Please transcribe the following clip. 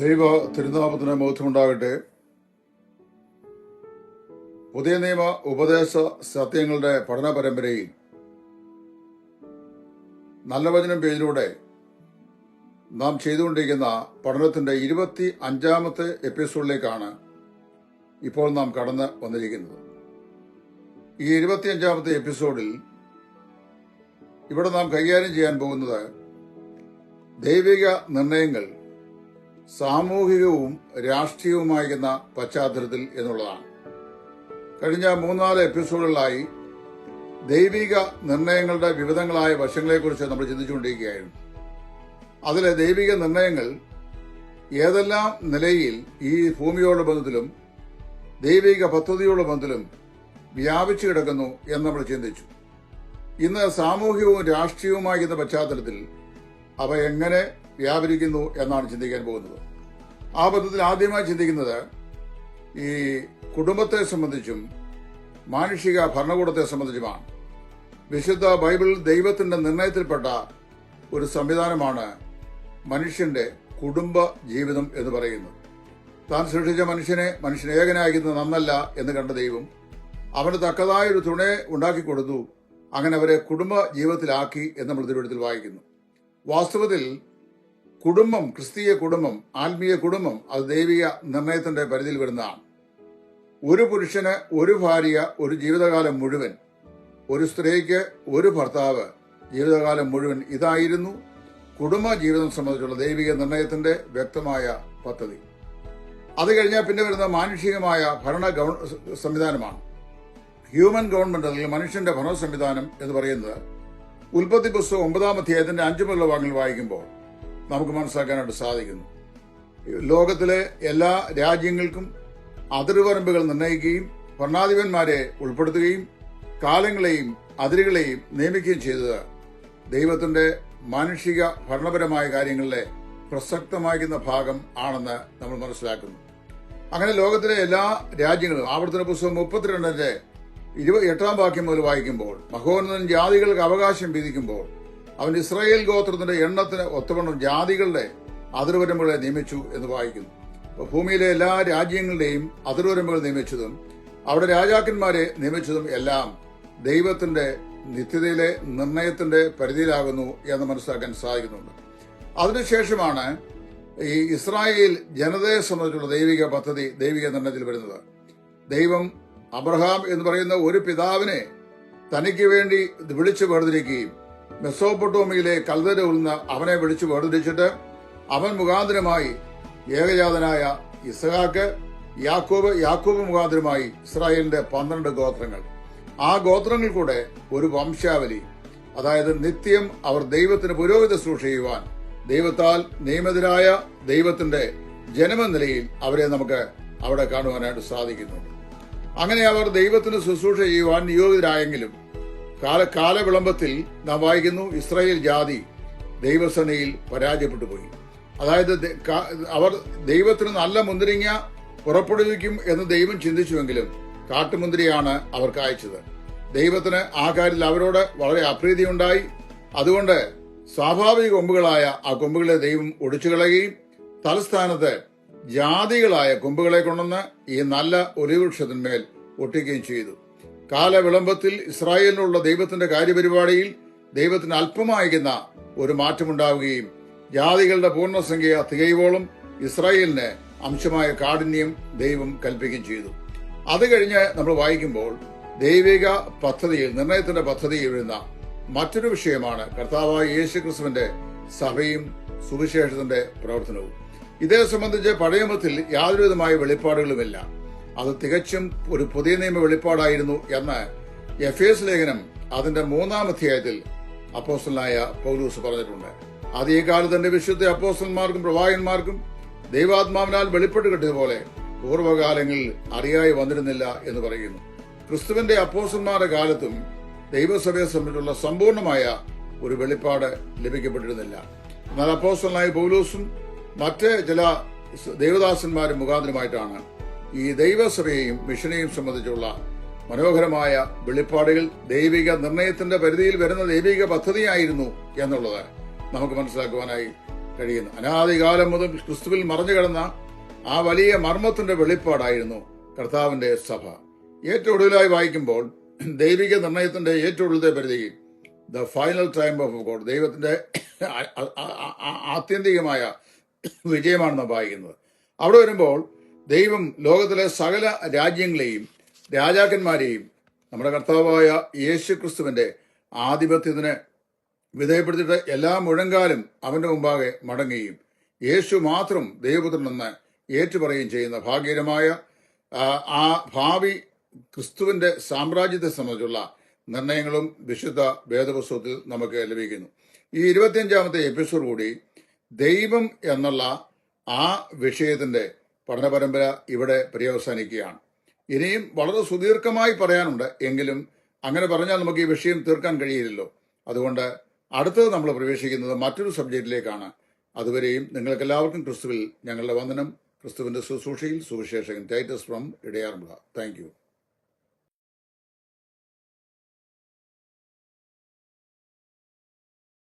ദൈവ തിരുനാമത്തിന് ബോധ്യമുണ്ടാകട്ടെ. പുതിയ നിയമ ഉപദേശ സത്യങ്ങളുടെ പഠന പരമ്പരയിൽ നല്ല വചനം പേജിലൂടെ നാം ചെയ്തുകൊണ്ടിരിക്കുന്ന പഠനത്തിന്റെ ഇരുപത്തി അഞ്ചാമത്തെ എപ്പിസോഡിലേക്കാണ് ഇപ്പോൾ നാം കടന്ന് വന്നിരിക്കുന്നത്. ഈ ഇരുപത്തി അഞ്ചാമത്തെ എപ്പിസോഡിൽ ഇവിടെ നാം കൈകാര്യം ചെയ്യാൻ പോകുന്നത് ദൈവിക നിർണയങ്ങൾ സാമൂഹികവും രാഷ്ട്രീയവുമായിരുന്ന പശ്ചാത്തലത്തിൽ എന്നുള്ളതാണ്. കഴിഞ്ഞ മൂന്നാൽ എപ്പിസോഡുകളായി ദൈവിക നിർണയങ്ങളുടെ വിവിധങ്ങളായ വശങ്ങളെക്കുറിച്ച് നമ്മൾ ചിന്തിച്ചുകൊണ്ടിരിക്കുകയായിരുന്നു. അതിലെ ദൈവിക നിർണയങ്ങൾ ഏതെല്ലാം നിലയിൽ ഈ ഭൂമിയോട് ബന്ധത്തിലും ദൈവിക പദ്ധതിയോട് ബന്ധത്തിലും വ്യാപിച്ചു കിടക്കുന്നു എന്ന് നമ്മൾ ചിന്തിച്ചു. ഇന്ന് സാമൂഹികവും രാഷ്ട്രീയവുമായിരുന്ന പശ്ചാത്തലത്തിൽ അവ എങ്ങനെ വ്യാപരിക്കുന്നു എന്നാണ് ചിന്തിക്കാൻ പോകുന്നത്. ആ ബന്ധത്തിൽ ആദ്യമായി ചിന്തിക്കുന്നത് ഈ കുടുംബത്തെ സംബന്ധിച്ചും മാനുഷിക ഭരണകൂടത്തെ സംബന്ധിച്ചുമാണ്. വിശുദ്ധ ബൈബിൾ ദൈവത്തിന്റെ നിർണയത്തിൽപ്പെട്ട ഒരു സംവിധാനമാണ് മനുഷ്യന്റെ കുടുംബ ജീവിതം എന്ന് പറയുന്നത്. താൻ സൃഷ്ടിച്ച മനുഷ്യനെ മനുഷ്യൻ ഏകനായിരിക്കുന്നത് നന്നല്ല എന്ന് കണ്ട ദൈവം അവന് തക്കതായ ഒരു തുണയെ ഉണ്ടാക്കി കൊടുത്തു. അങ്ങനെ അവരെ കുടുംബ ജീവിതത്തിലാക്കി എന്ന് നമ്മൾ തിരുവനന്തപുരത്തിൽ വായിക്കുന്നു. വാസ്തവത്തിൽ കുടുംബം ക്രിസ്തീയ കുടുംബം ആത്മീയ കുടുംബം അത് ദൈവിക നിർണയത്തിന്റെ പരിധിയിൽ വരുന്നതാണ് ഒരു പുരുഷന് ഒരു ഭാര്യ ഒരു ജീവിതകാലം മുഴുവൻ ഒരു സ്ത്രീക്ക് ഒരു ഭർത്താവ് ജീവിതകാലം മുഴുവൻ ഇതായിരുന്നു കുടുംബ ജീവിതം സംബന്ധിച്ചുള്ള ദൈവിക നിർണയത്തിന്റെ വ്യക്തമായ പദ്ധതി. അത് കഴിഞ്ഞാൽ പിന്നെ വരുന്ന മാനുഷികമായ ഭരണ ഗവ സംവിധാനമാണ്. ഹ്യൂമൻ ഗവൺമെന്റ് അല്ലെങ്കിൽ മനുഷ്യന്റെ ഭരണ സംവിധാനം എന്ന് പറയുന്നത് ഉൽപ്പത്തി പുസ്തകം ഒമ്പതാം അധ്യായത്തിന്റെ അഞ്ചു മുതലുള്ള വാങ്ങിൽ വായിക്കുമ്പോൾ നമുക്ക് മനസ്സിലാക്കാനായിട്ട് സാധിക്കുന്നു. ലോകത്തിലെ എല്ലാ രാജ്യങ്ങൾക്കും അതിർവരമ്പുകൾ നിർണയിക്കുകയും ഭരണാധിപന്മാരെ ഉൾപ്പെടുത്തുകയും കാലങ്ങളെയും അതിരുകളെയും നിയമിക്കുകയും ചെയ്തത് ദൈവത്തിന്റെ മാനുഷിക ഭരണപരമായ കാര്യങ്ങളിലെ പ്രസക്തമാകുന്ന ഭാഗം ആണെന്ന് നമ്മൾ മനസ്സിലാക്കുന്നു. അങ്ങനെ ലോകത്തിലെ എല്ലാ രാജ്യങ്ങളും ആവർത്തന പുസ്തകം മുപ്പത്തിരണ്ടിന്റെ ഇരുപത്തി എട്ടാം വാക്യം മുതൽ വായിക്കുമ്പോൾ മഹോന്നതൻ ജാതികൾക്ക് അവകാശം വിധിക്കുമ്പോൾ അവൻ ഇസ്രായേൽ ഗോത്രത്തിന്റെ എണ്ണത്തിന് ഒത്തവണ്ണം ജാതികളുടെ അതിർവരമ്പുകളെ നിയമിച്ചു എന്ന് വായിക്കുന്നു. ഭൂമിയിലെ എല്ലാ രാജ്യങ്ങളുടെയും അതിർവരമ്പുകൾ നിയമിച്ചതും അവിടെ രാജാക്കന്മാരെ നിയമിച്ചതും എല്ലാം ദൈവത്തിന്റെ നിത്യതയിലെ നിർണയത്തിന്റെ പരിധിയിലാകുന്നു എന്ന് മനസ്സിലാക്കാൻ സാധിക്കുന്നുണ്ട്. അതിനുശേഷമാണ് ഈ ഇസ്രായേൽ ജനതയെ സംബന്ധിച്ചുള്ള ദൈവിക പദ്ധതി ദൈവിക നിർണയത്തിൽ വരുന്നത്. ദൈവം അബ്രഹാം എന്ന് പറയുന്ന ഒരു പിതാവിനെ തനിക്ക് വേണ്ടി വിളിച്ചു വേർതിരിക്കുകയും മെസ്സോപ്പൊട്ടോമിയിലെ കൽതര ഉൾന്ന് അവനെ വിളിച്ചു വേർതിരിച്ചിട്ട് അവൻ മുഖാന്തരമായി ഏകജാതനായ ഇസഹാക്ക് യാക്കോബ് യാക്കോബ് മുഖാന്തരമായി ഇസ്രായേലിന്റെ പന്ത്രണ്ട് ഗോത്രങ്ങൾ. ആ ഗോത്രങ്ങൾ കൂടെ ഒരു വംശാവലി. അതായത് നിത്യം അവർ ദൈവത്തിന് പുരോഹിത സൂക്ഷ ചെയ്യുവാൻ ദൈവത്താൽ നിയമിതരായ ദൈവത്തിന്റെ ജനമെന്ന അവരെ നമുക്ക് അവിടെ കാണുവാനായിട്ട് സാധിക്കുന്നു. അങ്ങനെ അവർ ദൈവത്തിന് ശുശ്രൂഷ ചെയ്യുവാൻ നിയോഗിതരായെങ്കിലും കാല കാലവിളംബത്തിൽ നാം വായിക്കുന്നു ഇസ്രായേൽ ജാതി ദൈവസേനയിൽ പരാജയപ്പെട്ടു പോയി. അതായത് അവർ ദൈവത്തിന് നല്ല മുന്തിരിങ്ങ പുറപ്പെടുവിക്കും എന്ന് ദൈവം ചിന്തിച്ചുവെങ്കിലും കാട്ടുമുന്തിരിയാണ് അവർക്ക് അയച്ചത്. ദൈവത്തിന് ആ കാര്യത്തിൽ അവരോട് വളരെ അപ്രീതിയുണ്ടായി. അതുകൊണ്ട് സ്വാഭാവിക കൊമ്പുകളായ ആ കൊമ്പുകളെ ദൈവം ഒടിച്ചു കളയുകയും തലസ്ഥാനത്ത് ജാതികളായ കൊമ്പുകളെ കൊണ്ടുവന്ന് ഈ നല്ല ഒലിവൃക്ഷത്തിന്മേൽ ഒട്ടിക്കുകയും ചെയ്തു. കാലവിളംബത്തിൽ ഇസ്രായേലിനുള്ള ദൈവത്തിന്റെ കാര്യപരിപാടിയിൽ ദൈവത്തിന് അല്പമായിരിക്കുന്ന ഒരു മാറ്റമുണ്ടാവുകയും ജാതികളുടെ പൂർണസംഖ്യ തികയുവോളം ഇസ്രായേലിന് അംശമായ കാഠിന്യം ദൈവം കൽപ്പിക്കുകയും ചെയ്തു. അത് കഴിഞ്ഞ് നമ്മൾ വായിക്കുമ്പോൾ ദൈവിക പദ്ധതിയിൽ നിർണയത്തിന്റെ പദ്ധതിയിൽ വരുന്ന മറ്റൊരു വിഷയമാണ് കർത്താവായ യേശു ക്രിസ്തുവിന്റെ സഭയും സുവിശേഷത്തിന്റെ പ്രവർത്തനവും. ഇതേ സംബന്ധിച്ച് പഴയമത്തിൽ യാതൊരുവിധമായ വെളിപ്പാടുകളുമില്ല. അത് തികച്ചും ഒരു പുതിയ നിയമ വെളിപ്പാടായിരുന്നു എന്ന് എഫ് എസ് ലേഖനം അതിന്റെ മൂന്നാം അധ്യായത്തിൽ അപ്പോസ്റ്റലായ പൗലൂസ് പറഞ്ഞിട്ടുണ്ട്. അത് ഈ കാലത്ത് തന്റെ വിശുദ്ധ അപ്പോസ്റ്റന്മാർക്കും പ്രവാചകന്മാർക്കും ദൈവാത്മാവിനാൽ വെളിപ്പെട്ട് കിട്ടിയതുപോലെ പൂർവകാലങ്ങളിൽ അറിയായി വന്നിരുന്നില്ല എന്ന് പറയുന്നു. ക്രിസ്തുവിന്റെ അപ്പോസ്റ്റന്മാരുടെ കാലത്തും ദൈവസഭയെ സംബന്ധിച്ചുള്ള സമ്പൂർണമായ ഒരു വെളിപ്പാട് ലഭിക്കപ്പെട്ടിരുന്നില്ല. എന്നാൽ അപ്പോസ്റ്റലായ പൗലൂസും മറ്റ് ചില ദേവദാസന്മാരും മുഖാന്തരമായിട്ടാണ് ഈ ദൈവസഭയെയും മിഷനെയും സംബന്ധിച്ചുള്ള മനോഹരമായ വെളിപ്പാടുകൾ ദൈവിക നിർണയത്തിന്റെ പരിധിയിൽ വരുന്ന ദൈവിക പദ്ധതിയായിരുന്നു എന്നുള്ളത് നമുക്ക് മനസ്സിലാക്കുവാനായി കഴിയുന്നു. അനാദികാലം മുതൽ ക്രിസ്തുവിൽ മറഞ്ഞു കിടന്ന ആ വലിയ മർമ്മത്തിന്റെ വെളിപ്പാടായിരുന്നു കർത്താവിന്റെ സഭ. ഏറ്റവും ഒടുവിലായി വായിക്കുമ്പോൾ ദൈവിക നിർണയത്തിന്റെ ഏറ്റവും ഒടുവിലത്തെ പരിധി the final time of God ദൈവത്തിന്റെ ആത്യന്തികമായ വിജയമാണ് നാം വായിക്കുന്നത്. അവിടെ വരുമ്പോൾ ദൈവം ലോകത്തിലെ സകല രാജ്യങ്ങളെയും രാജാക്കന്മാരെയും നമ്മുടെ കർത്താവായ യേശു ക്രിസ്തുവിന്റെ ആധിപത്യത്തിന് വിധേയപ്പെടുത്തിയിട്ട് എല്ലാ മുഴങ്കാലും അവന്റെ മുമ്പാകെ മടങ്ങുകയും യേശു മാത്രം ദൈവപുത്രനെന്ന് ഏറ്റുപറയുകയും ചെയ്യുന്ന ഭാഗ്യകരമായ ആ, ഭാവി ക്രിസ്തുവിന്റെ സാമ്രാജ്യത്തെ സംബന്ധിച്ചുള്ള നിർണയങ്ങളും വിശുദ്ധ വേദപുസ്തകത്തിൽ നമുക്ക് ലഭിക്കുന്നു. ഈ ഇരുപത്തിയഞ്ചാമത്തെ എപ്പിസോഡ് കൂടി ദൈവം എന്നുള്ള ആ വിഷയത്തിന്റെ പഠന പരമ്പര ഇവിടെ പര്യവസാനിക്കുകയാണ്. ഇനിയും വളരെ സുദീർഘമായി പറയാനുണ്ട് എങ്കിലും അങ്ങനെ പറഞ്ഞാൽ നമുക്ക് ഈ വിഷയം തീർക്കാൻ കഴിയില്ലല്ലോ. അതുകൊണ്ട് അടുത്തത് നമ്മൾ പ്രവേശിക്കുന്നത് മറ്റൊരു സബ്ജക്റ്റിലേക്കാണ്. അതുവരെയും നിങ്ങൾക്കെല്ലാവർക്കും ക്രിസ്തുവിൽ ഞങ്ങളുടെ വന്ദനം. ക്രിസ്തുവിന്റെ ശുശ്രൂഷയിൽ സുവിശേഷകൻ ടൈറ്റസ് ഫ്രം ഇടയാറുമുള്ള താങ്ക്